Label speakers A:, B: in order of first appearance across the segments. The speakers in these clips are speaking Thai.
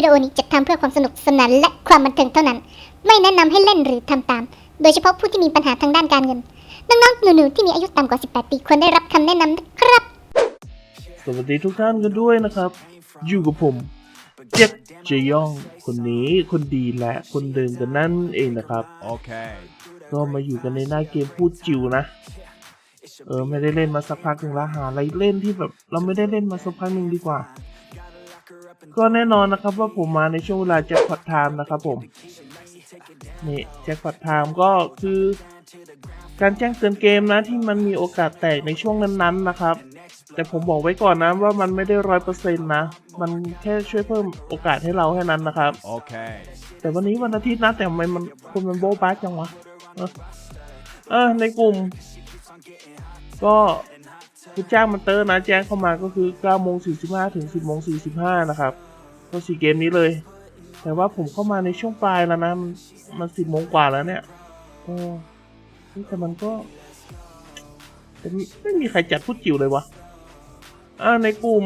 A: วิดีโอนี้จัดทำเพื่อความสนุกสนานและความบันเทิงเท่านั้น ไม่แนะนำให้เล่นหรือทำตาม โดยเฉพาะผู้ที่มีปัญหาทางด้านการเงิน น้องๆหนูๆที่มีอายุต่ำกว่า 18 ปีควรได้รับคำแนะนำนะครับ
B: สวัสดีทุกท่านกันด้วยนะครับ อยู่กับผมเจ็ดเจยอง คนนี้คนดีและคนเดิมกันนั่นเองนะครับ
C: Okay.
B: ก็มาอยู่กันในหน้าเกมพูดจิ๋วนะ เออไม่ได้เล่นมาสักพักหนึ่งแล้วหาอะไรเล่นที่แบบ เราไม่ได้เล่นมาสักพักหนึ่งดีกว่า ก็แน่นอนนะครับว่าผมมาในช่วงเวลาแจ็คพอตไทม์นะครับผมนี่แจ็คพอตไทม์ก็คือ การแจ้งเตือนเกมนะที่มันมีโอกาสแตกในช่วงนั้นๆนะครับ แต่ผมบอกไว้ก่อนนะว่ามันไม่ได้ร้อยเปอร์เซ็นต์นะ มันแค่ช่วยเพิ่มโอกาสให้เราแค่นั้นนะครับ
C: Okay.
B: แต่วันนี้วันอาทิตย์นะแต่ทำไมมันคนมันโบ๊ะบ้าจังวะเออเออในกลุ่ม ก็ คือจ้างมันเตอร์นะแจ้งเข้ามาก็คือ9โมง45ถึง 10โมง45นะครับก็สี่เกมนี้เลย แต่ว่าผมเข้ามาในช่วงปลายแล้วนะ มันมันสิบโมงกว่าแล้วเนี่ยก็เฮ้แต่มันก็แต่ไม่มีใครจัดพูดจิ๋วเลยวะอ่าในกลุ่ม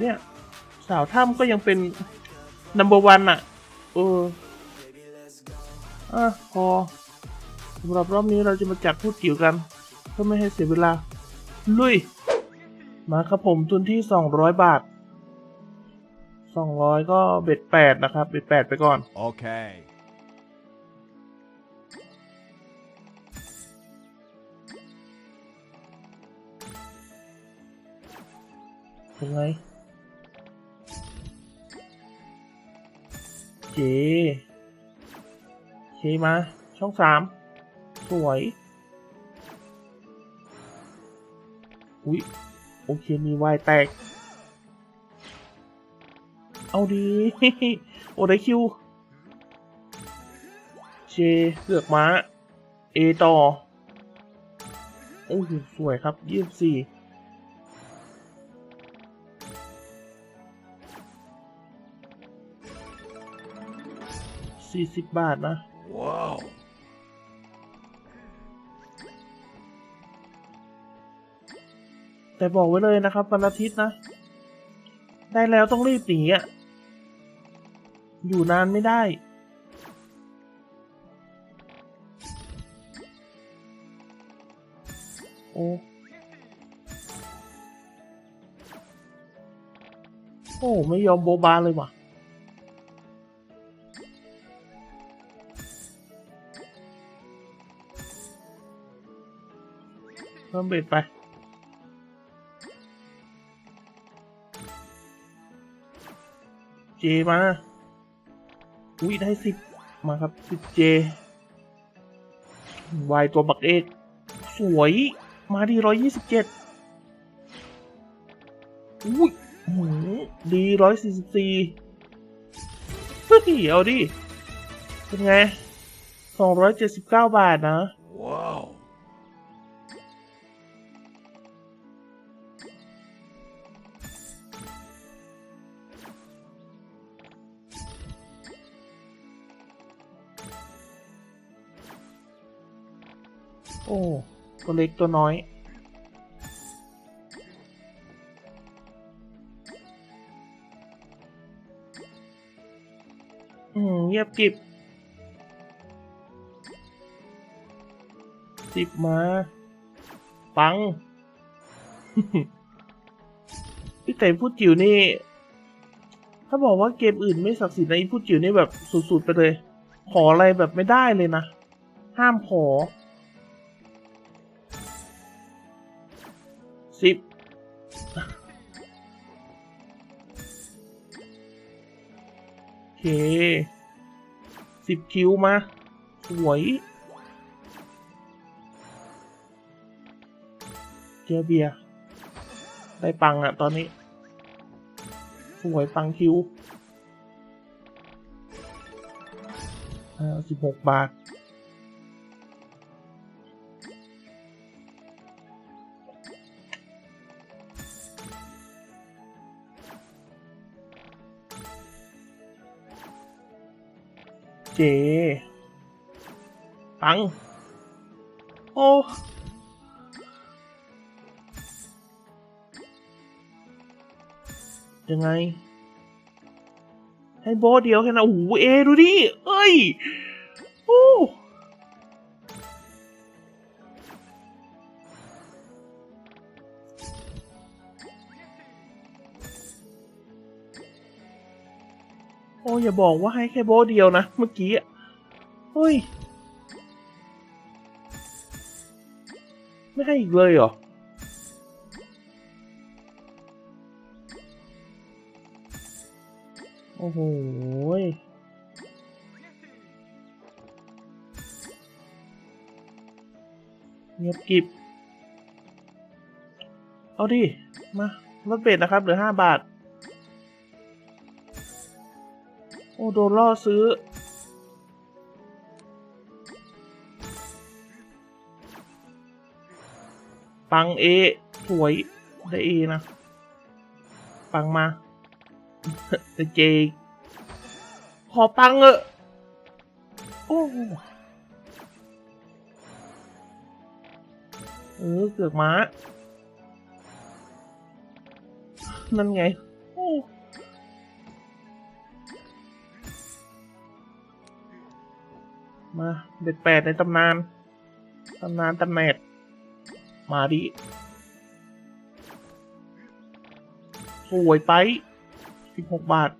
B: เนี่ย สาวถ้ำก็ยังเป็น number one อะเอออะพอสำหรับรอบนี้เราจะมาจัดพูดจิ๋วกันเพื่อไม่ให้เสียเวลา ลุย มาครับผมทุนที่สองร้อยบาทสองร้อยก็เบ็ดแปดนะครับ เบ็ดแปดไปก่อน
C: Okay.
B: เป็นไงเจเคมา ช่องสามสวย อุ๊ย โอเคมีวายแตก เอาดี โอได้คิว เจเสือกม้า เอต่อ โอ้ยสวยครับยี่สิบสี่สี่สิบบาทนะ
C: Wow.
B: แต่บอกไว้เลยนะครับวันอาทิตย์นะ ได้แล้วต้องรีบหนีอะ อยู่นานไม่ได้ โอ้โอ้ไม่ยอมโบบาเลยว่ะเพิ่มเบ็ดไป เจมา อุ้ยได้สิบมาครับสิบเจวายตัวบักเอกสวยมาดีร้อยยี่สิบเจ็ดอุ้ยหือดีร้อยสี่สิบสี่เฮ้ยเอาดิ เป็นไงสองร้อยเจ็ดสิบเก้าบาทนะ
C: Wow.
B: โอ้ ตัวเล็กตัวน้อย อืมเงียบกิบสิบมา ปัง พี่แต่พูดจิ๋วนี่ ถ้าบอกว่าเกมอื่นไม่ศักดิ์สิทธิ์ในะอ้พูดจิ๋วนี่แบบสุดๆไปเลย ขออะไรแบบไม่ได้เลยนะ ห้ามขอ สิบโอเคสิบคิวมา สวยเจอเบียร์ได้ปังอะตอนนี้ สวยปังคิวอ่าสิบหกบาท เจ ปัง โอ้ ยังไง ให้โบเดียวแค่นั้นโอ้โหเอ ดูดิ เอ้ย โอ้อย่าบอกว่าให้แค่โบเดียวนะ เมื่อกี้อะเฮ้ย ไม่ให้อีกเลยเหรอ โอ้โหเงียบกิบ เอาดิ มาลดเบ็ดนะครับ เหลือห้าบาท โอ้โดนล่อซื้อ ปังเอ สวยได้เอนะ ปังมาแต่เจ ขอปังเออะโอ้เออเกือกม้า นั่นไง โอ้ มาเด็ดแปดในตำนานตำนานตำแหนดมาดิสวยไปสิบหกบาท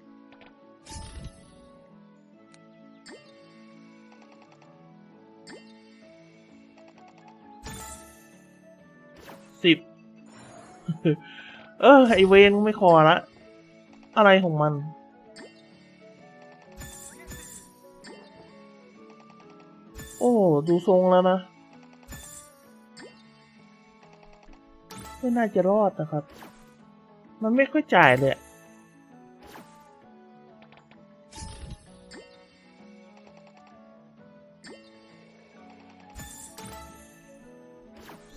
B: สิบ เออ ไอเวนไม่คอละ อะไรของมัน โอ้ ดูทรงแล้วนะ ไม่น่าจะรอดนะครับ มันไม่ค่อยจ่ายเลยอะ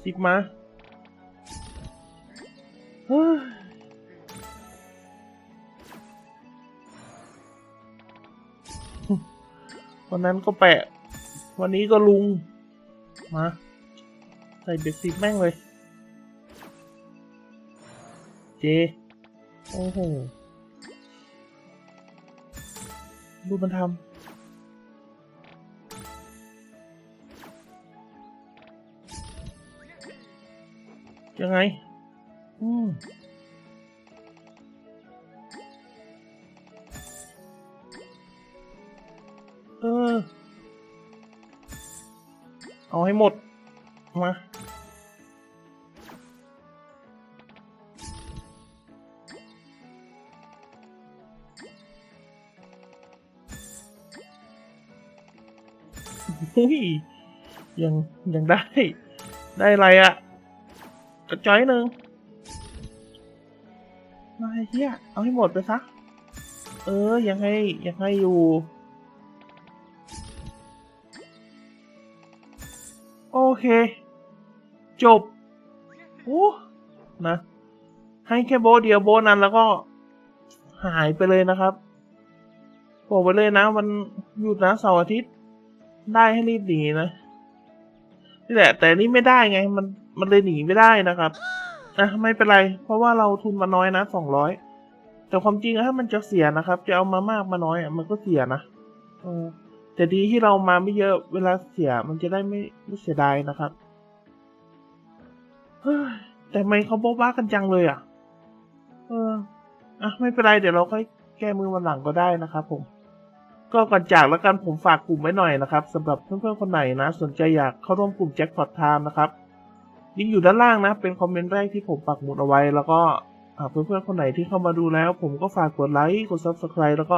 B: สิบมาเฮ้ยวันนั้นก็แปะ วันนี้ก็ลุง มา ใส่เบ็ดสิบแม่งเลย เจ โอ้โห ดูมันทำยังไง อืม เอาให้หมด มาเฮ้ยยัง ยังได้ ได้อะไรอะ่ะ กระจอยหนึ่งมาไอ้เฮียเอาให้หมดไปซะ เออ ยังให้ยังให้อยู่ เค จบโอ้นะ ให้แค่โบเดียวโบนั้นแล้วก็หายไปเลยนะครับบอกไปเลยนะวันหยุดนะเสาร์อาทิตย์ ได้ให้รีบหนีนะนี่แหละ แต่นี่ไม่ได้ไง มันมันเลยหนีไม่ได้นะครับอะไม่เป็นไร เพราะว่าเราทุนมาน้อยนะสองร้อยแต่ความจริงอะถ้ามันจะเสียนะครับ จะเอามามากมาน้อยอะมันก็เสียนะเออ แต่ดีที่เรามาไม่เยอะเวลาเสียมันจะได้ไม่ไม่เสียดายนะครับแต่ทำไมเขาบอกว่ากันจังเลยอะ เออ อะไม่เป็นไรเดี๋ยวเราค่อยแก้มือวันหลังก็ได้นะครับผม ก็ก่อนจากแล้วกันผมฝากกลุ่มไว้หน่อยนะครับสำหรับเพื่อนๆคนไหนนะ สนใจอยากเข้าร่วมกลุ่มแจ็คพอตไทม์นะครับลิงก์อยู่ด้านล่างนะ เป็นคอมเมนต์แรกที่ผมปักหมุดเอาไว้ แล้วก็เพื่อนๆคนไหนที่เข้ามาดูแล้ว ผมก็ฝากกดไลค์กด subscribe แล้วก็